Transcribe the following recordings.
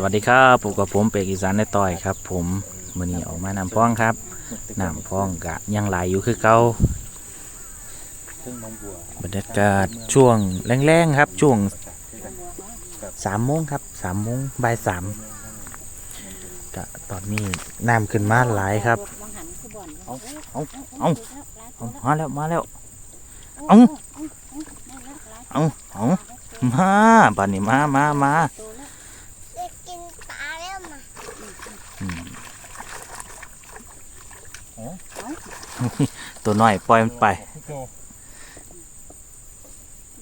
สวัสดีครับผมกับผมเป็กอีสานในต่อยครับ ผมมือนี้ออกมานำพ้องครับนำพ้องกะยังไหลอยู่คือเก่าซึ่งน้องบัวบรรยากาศช่วงแรงๆครับ ช่วงสามโมงครับสามโมงบ่ายสามกะตอนนี้น้ำขึ้นมาหลายครับเอาเอาเอาเอามาแล้วมาแล้วเอาเอาเอามาบัดนี้มามามา จะกินปลาแล้วมา อืม ตัวน้อยปล่อยมันไป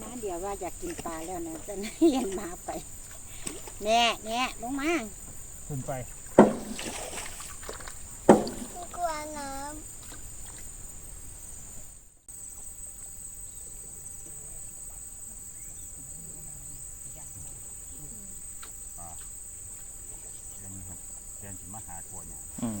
น้าเดี๋ยวว่าอยากกินปลาแล้วนะจะให้ยันมาไปแน่แน่ลงมาขึ้นไปกลัวน้เรียนถึงมหาทวนเนี่ย อืม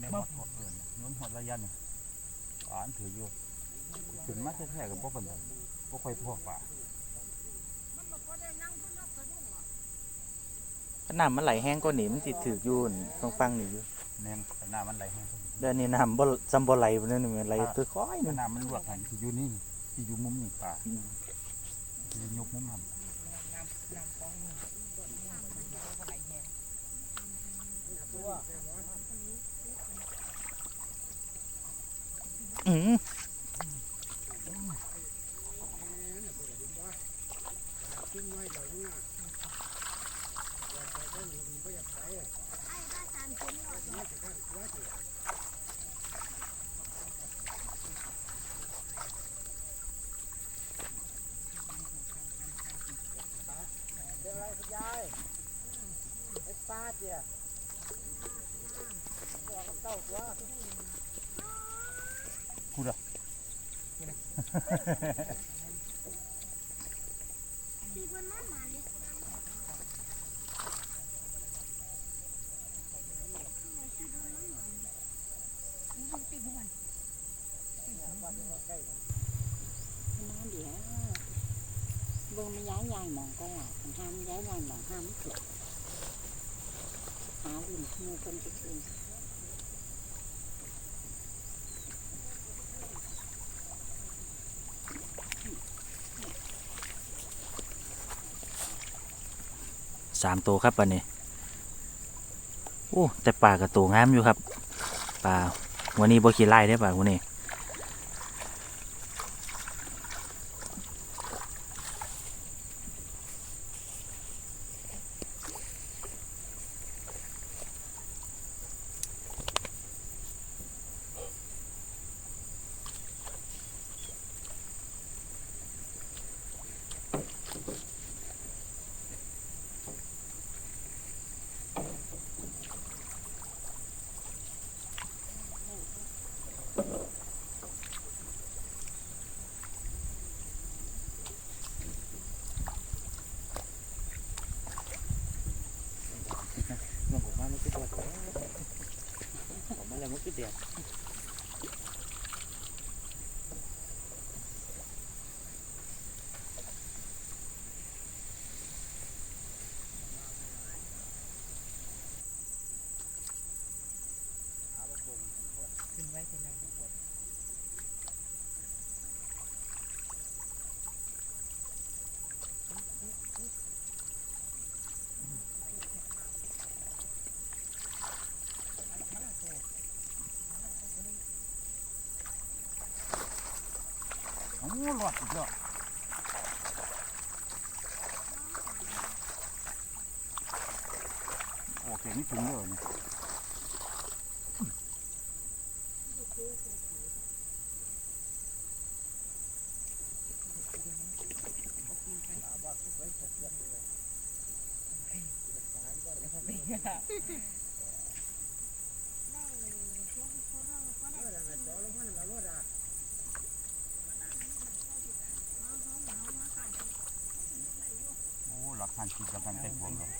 ในหัวทอดเอิญนู้นหัวระยันเนี่ยอ่านถืออยู่ถึงมาแท้ๆกับพวกบันไดพวกค่อยพวกป่าถ้าน้ำมันไหลแห้งก็หนีมันติดถือกอยูนต้องฟังนี่อยู่แนงแต่หน้ามันไหลแห้งเดือนนี้น้ำบ่ซัมบ่ไหลบ่นั่นนี่มันไหลตัวค่อยนึงหน้ามันลวกหันที่อยู่นี่ที่อยู่มุมนี่ป่าอืมที่ยกมุมหันอืม ปลาเจียน้าเดี๋ยว เบิ่งไม่ย้ายยายมองก็หลับห้ามย้ายยายมองห้ามเกิดหาลุ่นมือคนจะคืน สามตัวครับวันนี้โอ้แต่ปลากระตัวงามอยู่ครับปลาวันนี้บ่ขี้ไล่ได้ปลาวันนี้น้องบอกว่ามันคือตัวผม ม หลอดสุดยอดโอเคนี่ถึงเลยนี่ กฐานจิตกำลังใจผมเลย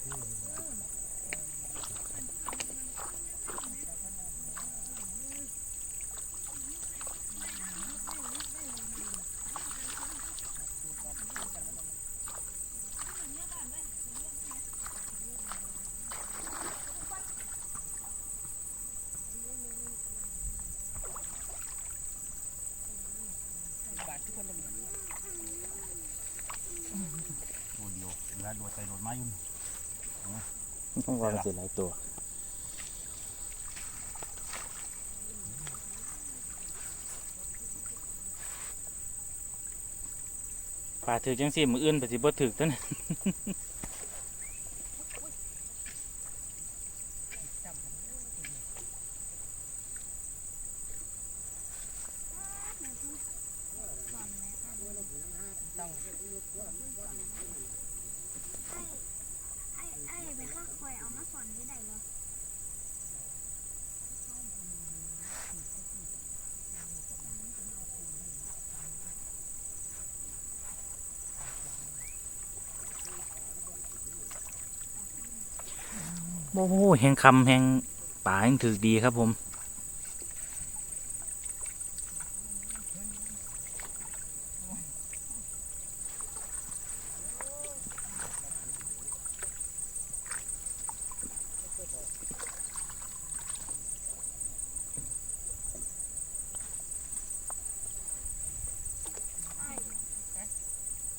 ตับเดียวเวลาโดดใส่โดดไม้อยู่นี่ต้องรอสิหลายตัวป่าถือจังสิมืออื่นไปสิบ่ถือตั้น ไอ้ไอ้ไปข้าคอยเอามาสอนที่ใดวะ โอ้โหแหงคำแหงป่าแหงถือดีครับผม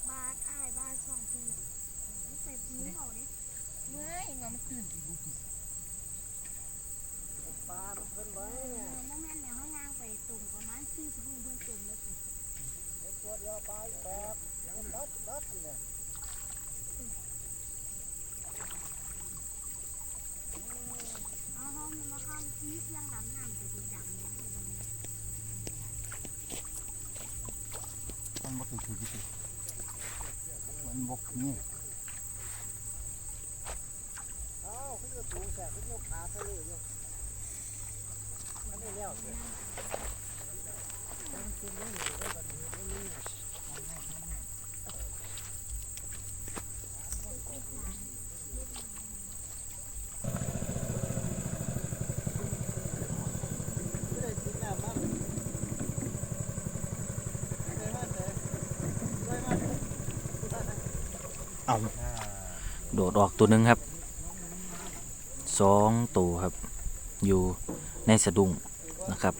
บาทไอ้บาทสองทีใส่ถุงเขาดิ เมื่อยว่ามันตื่นปลาเพิ่นบ่เนี่ยโมเมนต์เนี่ยเขายางไปตุ่มประมาณสี่สิบเพิ่นตุ่มแล้วสิตัวเดียวปลาแบบดัดดัดนี่เอาเขามาข้าที่เสียงดำน้ำไปดูจังเนี่ยมันบ่ถือถือมันบกนี่อ้าวขึ้นกระสูงแสกขึ้นยกขาทะเลอยู่อันนี้แล้ว เอาโดดออกตัวหนึ่งครับสองตัวครับ อยู่ในสะดุ้ง นะครับ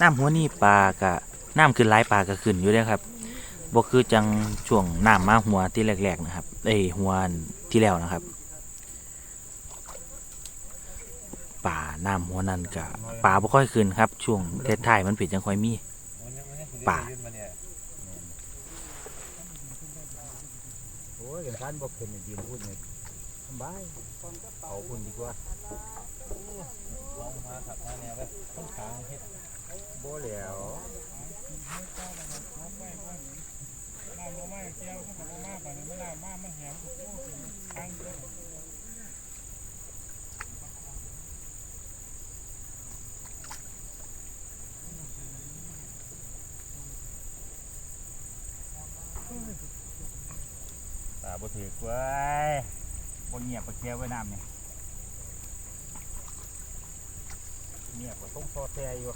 น้ำหัวนี่ปลากะน้ำขึ้นหลายปลาก็ขึ้นอยู่เลยครับบ่คือจังช่วงน้ำมาหัวที่แรกๆนะครับเอ้หัวที่แล้วนะครับป่าน้ำหัวนั้นกะป่าบ่ค่อยขึ้นครับ ช่วงเท้ายมันเป็นจังค่อยมีป่าโอ้ยกันท่านบอกเพิ่นยืนพูดเนี่ยสบายเอาพุ่นดีกว่า ลองมาขับมาเนี่ยไปต้นขางเฮ็ดบ่แล้วตาบ่ถือกเว้ยบ่เงียบบ่แก้วไว้น้ำนี่ เนี่ยเงียบกว่าต้องซอแซ่อยู่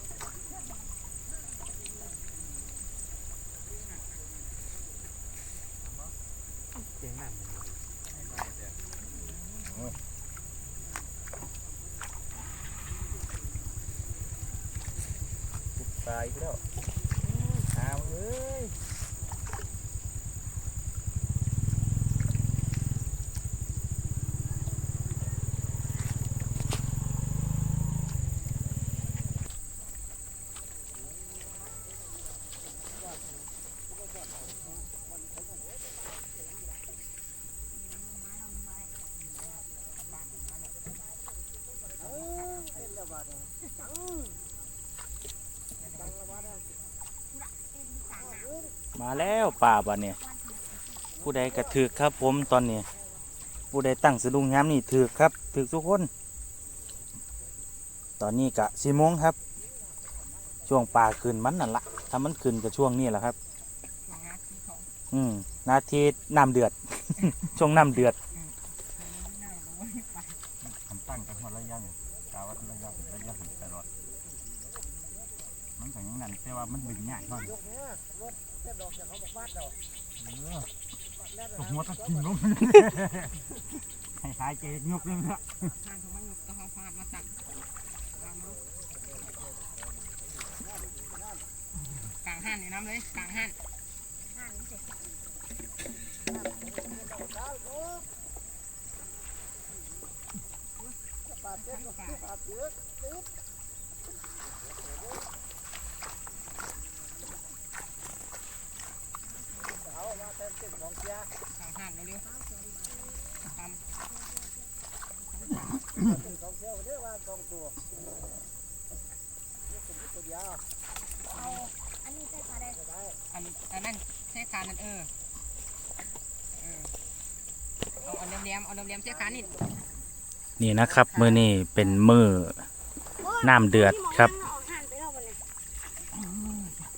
ตายไปแล้วอ้าวเอ้ยมาแล้วป่าบัดเนี่ยผู้ใดกระถือครับผมตอนนี้ผู้ใดตั้งสะดุ้งยามนี่ถือครับถือทุกคน ตอนนี้กะสี่โมงครับ ช่วงปลาขึ้นมันนั่นละถ้ามันขึ้นก็ช่วงนี้แหละครับ อืมนาทีน้ำเดือด ช่วงน้ำเดือด ทำตั้งกันหอดระยะเนี่ยกาวัดระยะระยะหันตลอด มันก็อยังนั้นแต่ว่ามันดึงยากหน่อยยกเนี้ยรถเจ็ดดอกจากเขาบอกบ้านเราเออตกหัวตะกินลงให้หายใจยกเลยนะทานทุกมันก็ห้องฟาดมาตักกลางหันนี่น้ำเลยกลางหันปาดเจ็ดดอกปาดเยอะติดเอามาเต็มเต็มของเสีย กลางหันเร็วๆท เต็มของเสียเรียกว่า สองตัวนี่เป็นตัวเดียวเอาอันนี้ใส่ปลาได้จะได้ำอันอันนั้นใช้กานั่นเออเออเอาเอาเลียมๆเอาเลียมๆใช้กานี่นี่นะครับมือนี่เป็นมือน้ำเดือดครับ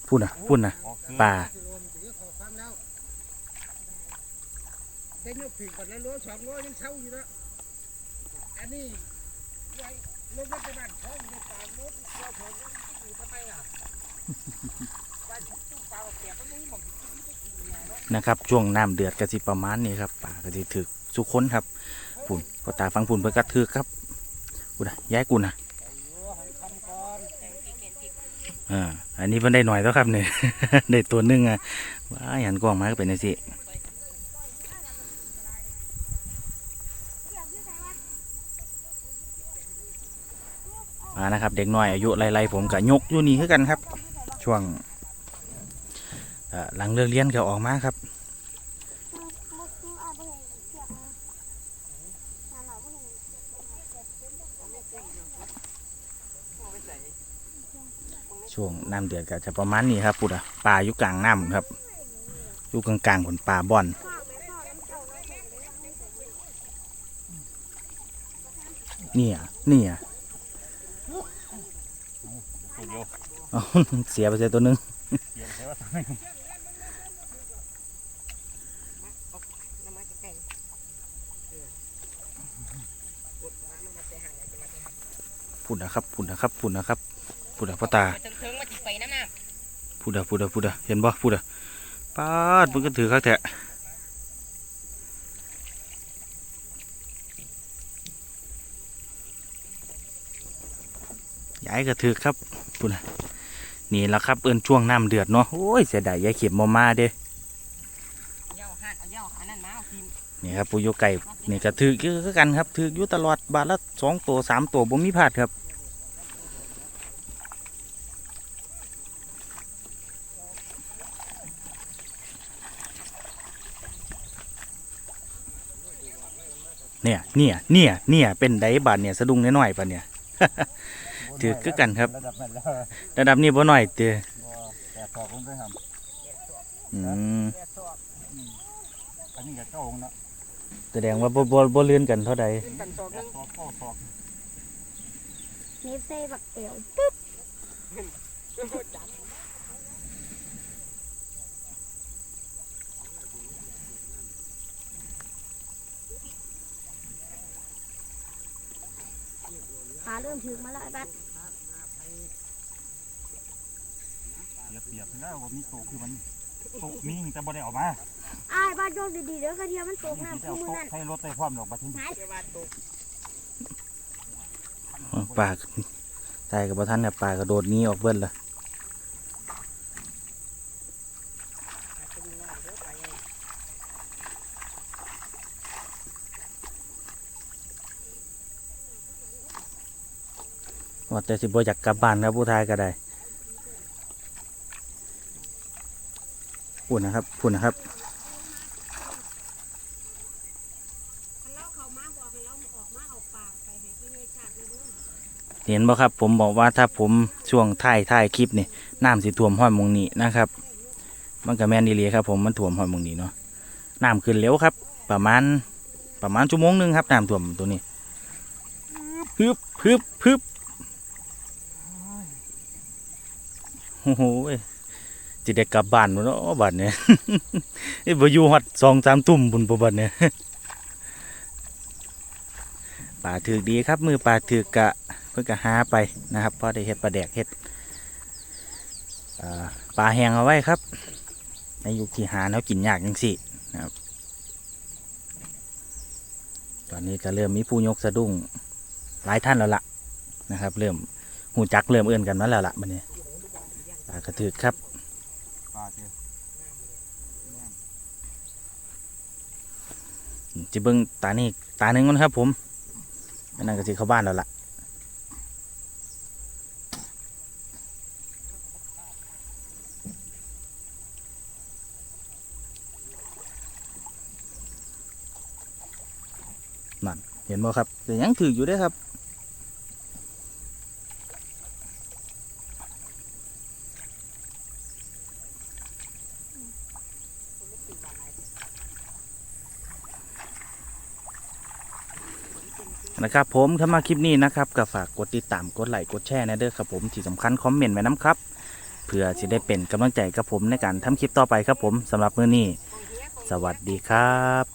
พูดนะพูดนะป่า กิโลนึงถือเขาฟังแล้ว ได้ยกผิดกันแล้วรถสองร้อยยังเช่าอยู่นะอันนี้ไว้รถมันจะบ้านท้องในป่ารถเราถอนอยู่ทำไมอะบ้านตุ๊กปลาแก่มันไม่หมดนะครับช่วงน้ำเดือดก็สิประมาณนี้ครับป่าก็สิถึกสุขคนครับปุ่นก็ตาฟังปุ่นเพื่อกระถือครับกูนะย้ายกูนะอ่าอันนี้เพิ่นได้หน่อยแล้วครับเนี่ยได้ตัวนึงอะว้าหันกล้องมาก็เป็นจังซี่ มานะครับ เด็กน้อยอายุไล่ๆผมกับยกอยู่นี่คือกันครับ ช่วงหลังเลิกเรียนก็ออกมาครับช่วงน้ำเดือดก็จะประมาณนี้ครับปุดอะปลาอยู่กลางน้ำครับอยู่กลางๆผลปลาบอนเนี่ยเนี่ย ตัวเดียวเอาเสียไปเสียตัวหนึงเสียงใช่ว่าน้ำมันจะแข็งพูดนะครับพูดนะครับพูดนะครับพูดอะพ่อตาถึงถึงมาจิไปน้ำน้พูดอะพูดอะพูดอะเห็นบ่พูดอะป้าดมันก็ถือข้างแทะ ยายก็ถือครับพูดอะนี่แหละครับ เอินช่วงน้ำเดือดเนาะโอ้ยเสียดายยายเข็มมามาเด้ำเย่าหันเอาเย่าอันนั้นมาเอาทีมนี่ครับปูโยไก่นี่ก็ถือคือกันครับถืออยู่ตลอดบาทละสองตัวสามตัวบ่มีพลาดครับเนี่ย เนี่ย เนี่ย เนี่ย เป็นไดบาทเนี่ย สะดุ้งน้อยๆปะเนี่ย ถือคือกันครับ ระดับนั้นแล้วระดับนี้บ่น้อยเด้อบ่แต่ตอกลงไปครับอืมอันนี้ก็เจ้าองค์เนาะแสดงว่าบ่บ่บ่เลื่อนกันเท่าใดกันสองนึงขอบขอบขอบนี่ใส่บักเตียวปลาเริ่มถึงมาแล้วไอ้บัด เปียเปรียบแล้วว่ามีโตคือมันโตมีแต่บ่ได้ออกมาไอ้ายบ้านโยกดีๆเด้อกระเทียมมันตกน้ำจะคู่เอมือนั่นให้รถได้พร้อมดอกบัดนี้หายปากตายกับบ่ทันเนี่ยปากกระโดดนี้ออกเบิ้ลละว่าแต่สิบ่อยากกลับบ้านครับผู้ทายก็ได้ พูดนะครับพูดนะครับเราเขามาบอกให้เราออกมาเอาปากไปให้พี่เนชาติเลยเด้อเห็นบ่ครับผมบอกว่าถ้าผมช่วงท้ายท้ายคลิปนี่น้ำสิท่วมห้อยมงนี้นะครับ มันก็แม่นดีเลยครับ ผมมันท่วมห้อยมงนี้เนาะน้ำขึ้นเร็วครับ ประมาณประมาณชั่วโมงนึงครับน้ำท่วมตัวนี้ฮึบฮึบฮึบโอ้โห จะได้กลับบ้านบ่เนาะบัดเนี่ยไอ้บอยู่ฮอดสองสามทุ่มบุญบ่บัดเนี่ยป่าถือดีครับมือป่าถือกะเพื่อกะหาไปนะครับพอได้เฮ็ดปลาแดกเฮ็ดอ่าปลาแห้งเอาไว้ครับในยุคที่หาแล้วกินยากจังสินะครับ ตอนนี้ก็เริ่มมีผู้ยกสะดุ้งหลายท่านแล้วล่ะนะครับ เริ่มหูจักเริ่มเอื้อนกันมาแล้วล่ะบัดนี้ปลากระถือครับ เจ้จะเบิ่งตานี่ตาหนึ่งก่อนครับ ผมนนั่นก็สิเข้าบ้านแล้วล่ะนั่นเห็นบ่ครับแต่ยังถืออยู่เด้ครับ นะครับ ผมถ้ามาคลิปนี้นะครับก็ฝากกดติดตามกดไลค์กดแชร์นะเด้อครับผมที่สำคัญคอมเมนต์ไว้น้ำครับเพื่อจะได้เป็นกำลังใจกับผมในการทำคลิปต่อไปครับผมสำหรับมื้อนี้ สวัสดีครับ